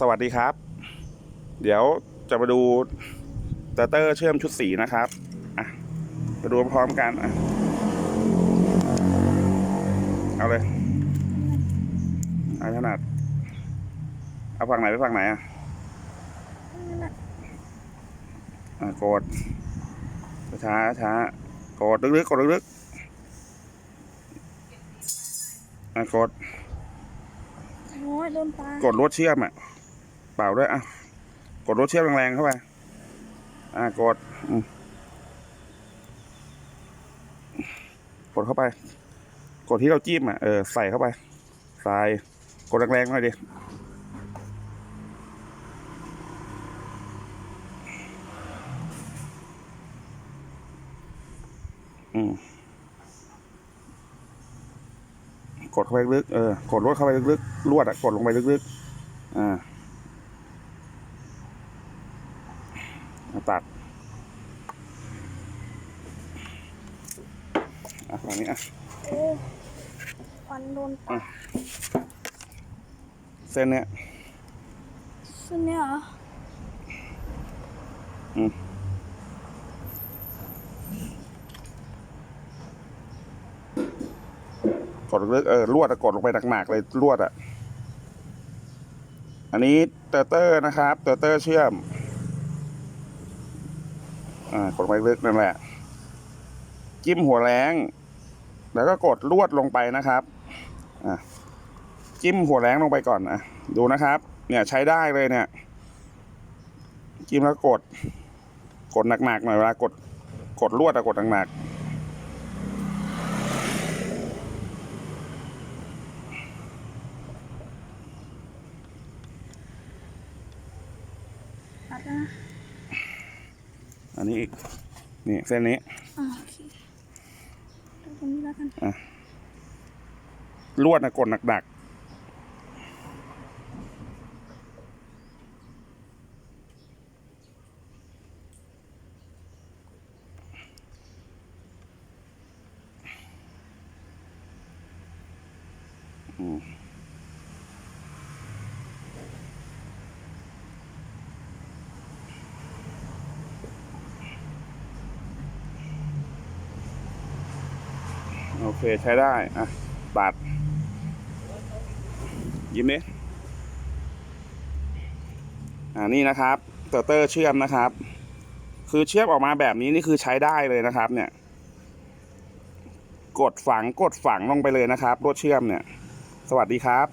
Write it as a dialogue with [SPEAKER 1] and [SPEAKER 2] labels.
[SPEAKER 1] สวัสดีครับ เดี๋ยวจะมาดูเตอร์เตอร์เชื่อมชุดสีนะครับมาดูพร้อมกันอเอาเลยเอาขนาด เอาฝั่งไหนไปฝั่งไหนอะอะกดช้าช้ากดลึกๆกดลึกๆอะกด
[SPEAKER 2] โอ้ยโดนปลาก
[SPEAKER 1] ดรถเชื่อมอะ เปล่าด้วยอะ กดรถเชื่อมแรงๆเข้าไป อะกดกดเข้าไป กดที่เราจิ้มอะ เออ ใส่เข้าไป ใส่ กดแรงๆหน่อยดิอืม กดเข้าไปลึกๆเออกดรถเข้าไปลึกๆลวดอะกดลงไปลึกๆอ่าเอาตัดอะฝั่งนี้อะ
[SPEAKER 2] โอ้ฟันโดนปลา
[SPEAKER 1] เส้นเนี้ย
[SPEAKER 2] เส้นเนี้ยเหรอ
[SPEAKER 1] ก ดลึกเออลวดอะกดลงไปหนักๆเลยลวดอะ อันนี้เตอร์เตอร์นะครับ เตอร์เตอร์เชื่อม อ่ากดไปลึกนั่นแหละ จิ้มหัวแรงแล้วก็กดลวดลงไปนะครับ อะจิ้มหัวแรงลงไปก่อนอะ ดูนะครับ เนี่ยใช้ได้เลยเนี่ย จิ้มแล้วกด กดหนักๆหน่อยเวลากด กดลวดอะกดหนักๆ
[SPEAKER 2] ตัดนะ
[SPEAKER 1] ๆอันนี้อีก นี่เส้นนี้
[SPEAKER 2] อ่าโอเคดูตรงนี้แล้วกัน
[SPEAKER 1] ลวดนะกดหนักๆอืม โอเคใช้ได้ อะตัดยิ้มดิอ่านี่นะครับเตอร์เตอร์เชื่อมนะครับ คือเชื่อมออกมาแบบนี้นี่คือใช้ได้เลยนะครับ เนี่ย กดฝังกดฝังลงไปเลยนะครับรถเชื่อมเนี่ย สวัสดีครับ